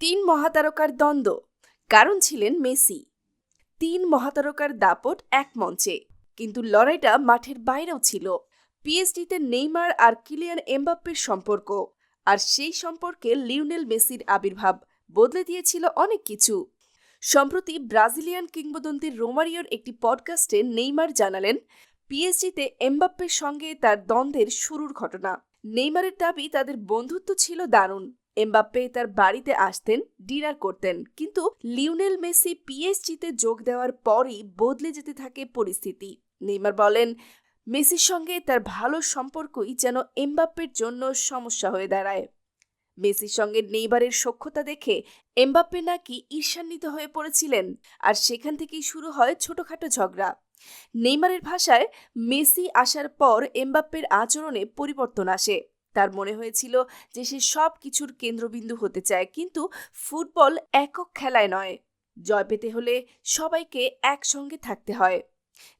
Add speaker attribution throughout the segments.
Speaker 1: তিন মহাতারকার দ্বন্দ্ব। কারণ ছিলেন মেসি। তিন মহাতারকার দাপট এক মঞ্চে। কিন্তু লড়াইটা মাঠের বাইরেও ছিল। পিএসডিতে নেইমার আর কিলিয়ান এমবাপ্পের সম্পর্ক। আর সেই সম্পর্কে লিওনেল মেসির আবির্ভাব বদলে দিয়েছিল অনেক কিছু। সম্প্রতি ব্রাজিলিয়ান কিংবদন্তি রোমারিওর একটি পডকাস্টে নেইমার জানালেন, পিএসজিতে এমবাপ্পের সঙ্গে তার দ্বন্দ্বের শুরুর ঘটনা। নেইমারের দাবি তাদের বন্ধুত্ব ছিল দারুণ। এমবাপ্পে তার বাড়িতে আসতেন, ডিনার করতেন। কিন্তু লিওনেল মেসি পিএসজিতে যোগ দেওয়ার পরই বদলে যেতে থাকে পরিস্থিতি। নেইমার বলেন, মেসির সঙ্গে তার ভালো সম্পর্কই যেন এমবাপ্পের জন্য সমস্যা হয়ে দাঁড়ায়। মেসির সঙ্গে নেইবারের সখ্যতা দেখে এমবাপ্পে নাকি ঈর্ষান্বিত হয়ে পড়েছিলেন। আর সেখান থেকেই শুরু হয় ছোটখাটো ঝগড়া। নেইমারের ভাষায়, মেসি আসার পর এমবাপ্পের আচরণে পরিবর্তন আসে। তার মনে হয়েছিল যে সে সব কিছুর কেন্দ্রবিন্দু হতে চায়, কিন্তু ফুটবল একক খেলায় নয়। জয় পেতে হলে সবাইকে একসঙ্গে থাকতে হয়।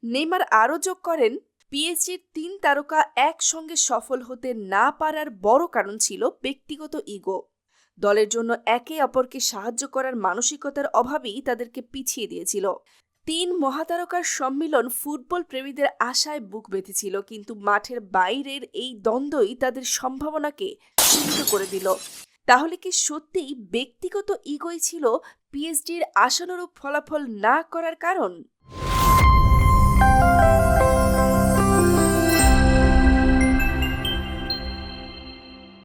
Speaker 1: নেইমার আরও যোগ করেন, পিএসজির তিন তারকা একসঙ্গে সফল হতে না পারার বড় কারণ ছিল ব্যক্তিগত ইগো। দলের জন্য একে অপরকে সাহায্য করার মানসিকতার অভাবেই তাদেরকে পিছিয়ে দিয়েছিল। তিন মহাতারকার সম্মিলন ফুটবল প্রেমীদের আশায় বুক বেঁধেছিল, কিন্তু মাঠের বাইরের এই দ্বন্দ্বই তাদের সম্ভাবনাকে সীমিত করে দিল। তাহলে কি সত্যিই ব্যক্তিগত ইগোই ছিল পিএসডির আশানুরূপ ফলাফল না করার কারণ?